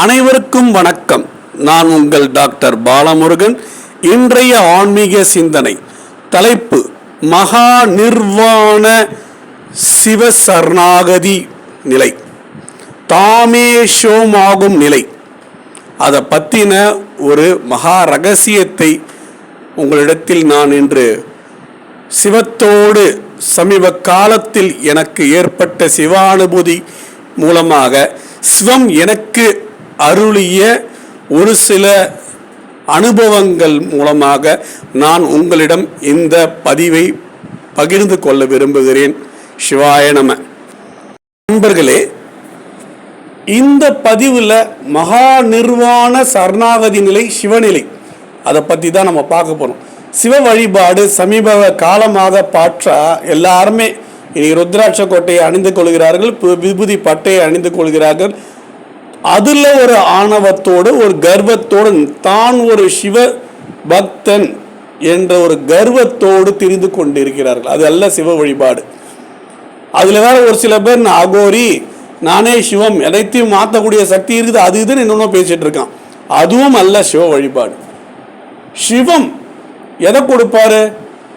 அனைவருக்கும் வணக்கம். நான் உங்கள் டாக்டர் பாலமுருகன். இன்றைய ஆன்மீக சிந்தனை தலைப்பு மகா நிர்வாண சிவசரணாகதி நிலை. தாமே ஷோமாகும் நிலை. அதை பற்றின ஒரு மகா ரகசியத்தை உங்களிடத்தில் நான் இன்று சிவத்தோடு சமீப காலத்தில் எனக்கு ஏற்பட்ட சிவானுபூதி மூலமாக சிவம் எனக்கு அருளிய ஒரு சில அனுபவங்கள் மூலமாக நான் உங்களிடம் இந்த பதிவை பகிர்ந்து கொள்ள விரும்புகிறேன். சிவாய நம. நண்பர்களே இந்த பதிவில் மகா நிர்வாண சரணாகதி நிலை சிவநிலை. அதை பற்றி தான் நம்ம பார்க்க போகிறோம் சிவ வழிபாடு சமீப காலமாக பாற்றா எல்லாருமே இனி ருத்ராட்ச கோட்டையை அணிந்து கொள்கிறார்கள் பு- விபூதி பட்டையை அணிந்து கொள்கிறார்கள் அதில் ஒரு ஆணவத்தோடு ஒரு கர்வத்தோடு தான் ஒரு சிவ பக்தன் என்ற ஒரு கர்வத்தோடு திரிந்து கொண்டிருக்கிறார்கள். அது அல்ல சிவ வழிபாடு. அதில் வேற ஒரு சில பேர் நான் அகோரி நானே சிவம் எதைத்தையும் மாற்றக்கூடிய சக்தி இருக்குது அது இதுன்னு இன்னொன்று பேசிட்டு இருக்கான். அதுவும் அல்ல சிவ வழிபாடு. சிவம் எதை கொடுப்பாரு?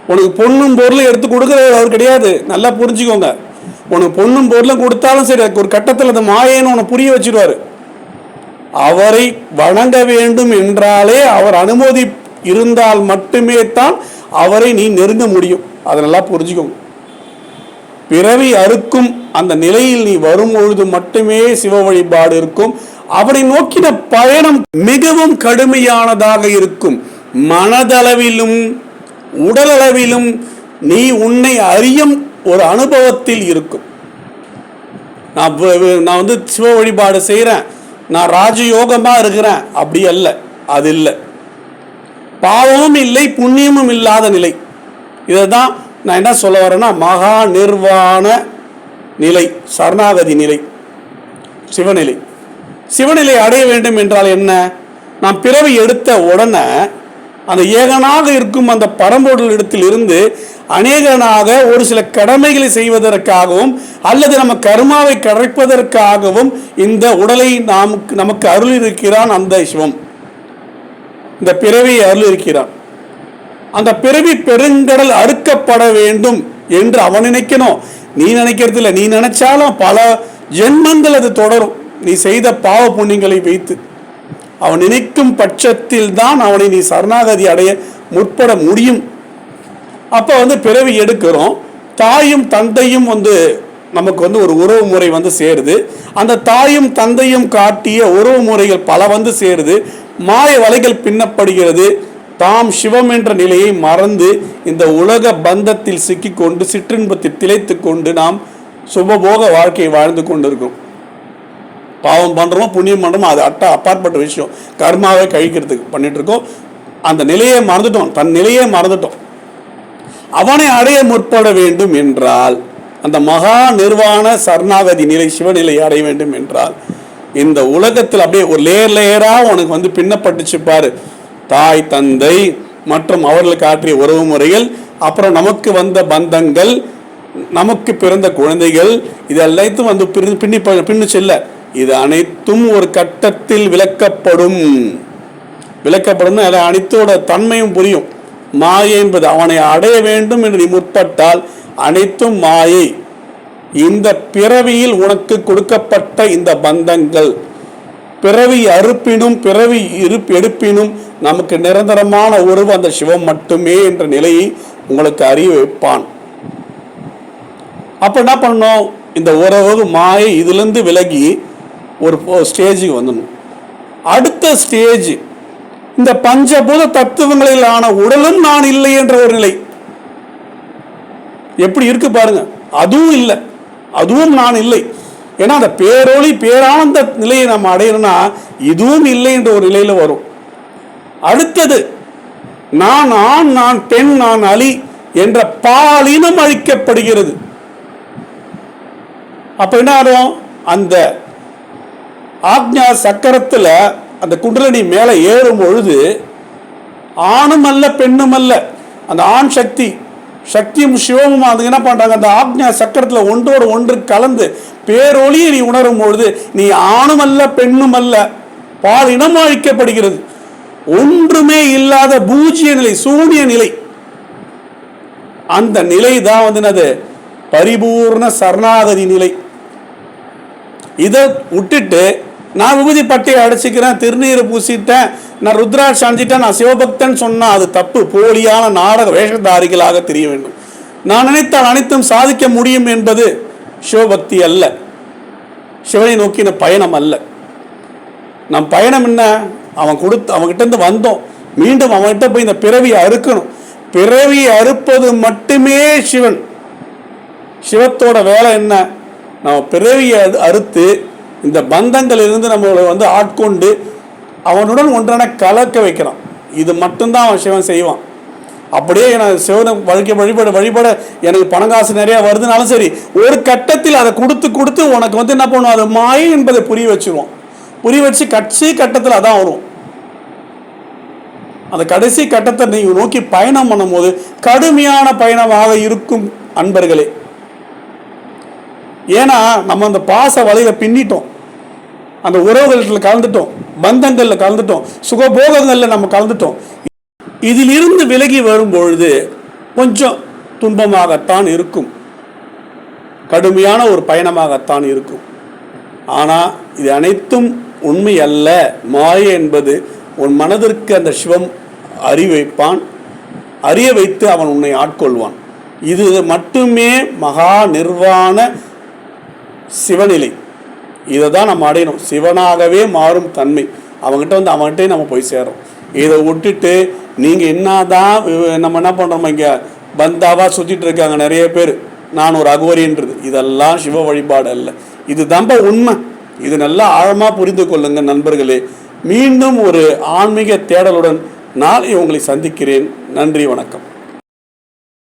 உனக்கு பொண்ணும் பொருளும் எடுத்து கொடுக்குறது அவர் கிடையாது. நல்லா புரிஞ்சுக்கோங்க. உனக்கு பொண்ணும் பொருளும் கொடுத்தாலும் சரி ஒரு கட்டத்தில் அந்த மாயேன்னு உன்னை புரிய வச்சிருவாரு. அவரை வணங்க வேண்டும் என்றாலே அவர் அனுமதி இருந்தால் மட்டுமே தான் அவரை நீ நெருங்க முடியும். அதை நல்லா புரிஞ்சுக்கோங்க. பிறவி அறுக்கும் அந்த நிலையில் நீ வரும் பொழுது மட்டுமே சிவ வழிபாடு இருக்கும். அவரை நோக்கின பயணம் மிகவும் கடுமையானதாக இருக்கும். மனதளவிலும் உடலளவிலும் நீ உன்னை அறியும் ஒரு அனுபவத்தில் இருக்கும். நான் நான் வந்து சிவ வழிபாடு செய்கிறேன் நான் ராஜயோகமாக இருக்கிறேன். அப்படி அல்ல. அது இல்லை. பாவமும் இல்லை புண்ணியமும் இல்லாத நிலை. இதை தான் நான் என்ன சொல்ல வரேன்னா மகா நிர்வாண நிலை சரணாகதி நிலை சிவநிலை. சிவநிலை அடைய வேண்டும் என்றால் என்ன? நாம் பிறவி எடுத்த உடனே அந்த ஏகனாக இருக்கும் அந்த பரம்பொருள் இடத்தில் இருந்து அநேகனாக ஒரு சில கடமைகளை செய்வதற்காகவும் அல்லது நம்ம கர்மாவை கரைப்பதற்காகவும் இந்த உடலை நாம் நமக்கு அருள் இருக்கிறான் அந்த சிவம். இந்த பிறவியை அருள் இருக்கிறான் அந்த பிறவி பெருங்கடல் அறுக்கப்பட வேண்டும் என்று அவன் நினைக்கணும். நீ நினைக்கிறது இல்லை நீ நினைச்சாலும் பல ஜென்மங்கள் அது தொடரும். நீ செய்த பாவ புண்ணியங்களை வைத்து. அவன் நினைக்கும் பட்சத்தில் தான் அவனை நீ சரணாகதி அடைய முற்பட முடியும். அப்போ வந்து பிறவி எடுக்கிறோம். தாயும் தந்தையும் வந்து நமக்கு வந்து ஒரு உறவு முறை வந்து சேருது. அந்த தாயும் தந்தையும் காட்டிய உறவு முறைகள் பல வந்து சேருது. மாய வலைகள் பின்னப்படுகிறது. தாம் சிவம் என்ற நிலையை மறந்து இந்த உலக பந்தத்தில் சிக்கிக்கொண்டு சிற்றின்பத்தில் திளைத்து கொண்டு நாம் சுபபோக வாழ்க்கையை வாழ்ந்து கொண்டிருக்கோம் பாவம் பண்ணுறோமோ புண்ணியம் பண்ணுறோமோ அது அட்டா அப்பாற்பட்ட விஷயம். கர்மாவை கழிக்கிறதுக்கு பண்ணிட்டு இருக்கோம். அந்த நிலையை மறந்துட்டோம். தன் நிலையை மறந்துட்டோம். அவனை அடைய முற்பட வேண்டும் என்றால் அந்த மகா நிர்வாண சரணாகதி நிலை சிவநிலை அடைய வேண்டும் என்றால் இந்த உலகத்தில் அப்படியே ஒரு லேயர் லேயராக உனக்கு வந்து பின்னப்பட்டுச்சு பாரு. தாய் தந்தை மற்றும் அவர்களுக்கு ஆற்றிய உறவு முறைகள் அப்புறம் நமக்கு வந்த பந்தங்கள் நமக்கு பிறந்த குழந்தைகள் இது அனைத்தும் வந்து பின்னி பின்னு செல்ல இது அனைத்தும் ஒரு கட்டத்தில் விளக்கப்படும். விளக்கப்படும் அது அனைத்தோட தன்மையும் புரியும். மாயை என்பது அவனை அடைய வேண்டும் என்று நீ முற்பட்டால் அனைத்தும் மாயை. இந்த பிறவியில் உனக்கு கொடுக்கப்பட்ட இந்த பந்தங்கள் பிறவி அறுப்பினும் பிறவி இருப்பு எடுப்பினும் நமக்கு நிரந்தரமான உறவு அந்த சிவம் மட்டுமே என்ற நிலையை உங்களுக்கு அறிய வைப்பான். அப்போ என்ன பண்ணோம் இந்த உறவு மாயை இதுலேருந்து விலகி ஒரு ஸ்டேஜுக்கு வந்துடணும். அடுத்த ஸ்டேஜ் இந்த பஞ்சபூத தத்துவங்களில் ஆன உடலும் நான் இல்லை என்ற ஒரு நிலை. எப்படி இருக்கு பாருங்க. அதுவும் இல்லை. அதுவும் நான் இல்லை. ஏன்னா அந்த பேரொளி பேரானந்த நிலையை நம்ம அடையணும்னா இதுவும் இல்லை என்ற ஒரு நிலையில வரும். அடுத்தது நான் ஆண் நான் பெண் நான் அலி என்ற பாலினம் அழிக்கப்படுகிறது. அப்ப என்ன ஆகும் அந்த ஆக்ஞா சக்கரத்துல அந்த குண்டலினி மேலே ஏறும் பொழுது ஆணும் அல்ல பெண்ணும் அல்ல. அந்த ஆண் சக்தி சக்தியும் சிவமும் அது என்ன பண்ணுறாங்க அந்த ஆக்ஞா சக்கரத்தில் ஒன்றோடு ஒன்று கலந்து பேரொழியை நீ உணரும் பொழுது நீ ஆணும் அல்ல பெண்ணும் அல்ல. பால் இனமழிக்கப்படுகிறது ஒன்றுமே இல்லாத பூஜ்ய நிலை சூனிய நிலை. அந்த நிலை தான் வந்து என்னது? பரிபூர்ண சரணாகதி நிலை. இதை விட்டுட்டு நான் விபூதி பட்டியை அடைச்சிக்கிறேன் திருநீரை பூசிட்டேன் நான் ருத்ராட்சி அணிஞ்சிட்டேன் நான் சிவபக்தன் சொன்னால் அது தப்பு. போலியான நாடக வேஷதாரிகளாக தெரிய வேண்டும். நான் நினைத்தால் அனைத்தும் சாதிக்க முடியும் என்பது சிவபக்தி அல்ல. சிவனை நோக்கின பயணம் அல்ல. நம் பயணம் என்ன? அவன் கொடுத்து அவன்கிட்டருந்து வந்தோம். மீண்டும் அவன்கிட்ட போய் இந்த பிறவியை அறுக்கணும். பிறவியை அறுப்பது மட்டுமே சிவன். சிவத்தோட வேலை என்ன? நம்ம பிறவியை அறு- அறுத்து இந்த பந்தங்களிலிருந்து நம்மளை வந்து ஆட்கொண்டு அவனுடன் ஒன்றான கலக்க வைக்கிறான் இது மட்டும்தான் அவன் சிவன் செய்வான். அப்படியே நான் சிவனை வழிக்க வழிபட வழிபட எனக்கு பணம் காசு நிறையா வருதுனாலும் சரி ஒரு கட்டத்தில் அதை கொடுத்து கொடுத்து உனக்கு வந்து என்ன பண்ணுவோம்? அது மாயை என்பதை புரிய வச்சுருவோம். புரிய வச்சு கட்சி கட்டத்தில் அதான் வரும். அந்த கடைசி கட்டத்தை நீங்கள் நோக்கி பயணம் பண்ணும்போது கடுமையான பயணமாக இருக்கும் அன்பர்களே. ஏன்னா நம்ம அந்த பாச வலையில் பின்னிட்டோம். அந்த உறவுகளில் கலந்துட்டோம் பந்தங்களில் கலந்துட்டோம் சுகபோகங்களில் நம்ம கலந்துட்டோம். இதிலிருந்து விலகி வரும்பொழுது கொஞ்சம் துன்பமாகத்தான் இருக்கும். கடுமையான ஒரு பயணமாகத்தான் இருக்கும். ஆனால் இது அனைத்தும் உண்மை அல்ல. மாய என்பது உன் மனதிற்கு அந்த சிவம் அறிவைப்பான் அறிய வைத்து அவன் உன்னை ஆட்கொள்வான். இது மட்டுமே மகா நிர்வாண சிவநிலை. இதை தான் நம்ம அடையணும். சிவனாகவே மாறும் தன்மை. அவங்ககிட்ட வந்து அவங்ககிட்டே நம்ம போய் சேரும் இதை விட்டுட்டு நீங்கள் என்னதான் தான் நம்ம என்ன பண்ணுறோம் இங்கே? பந்தாவா சுற்றிட்டு இருக்காங்க நிறைய பேர். நான் ஒரு அகோரின்றது. இதெல்லாம் சிவ வழிபாடு அல்ல. இது உண்மை. இது நல்லா ஆழமாக புரிந்து கொள்ளுங்க நண்பர்களே. மீண்டும் ஒரு ஆன்மீக தேடலுடன் நாளை உங்களை சந்திக்கிறேன். நன்றி வணக்கம்.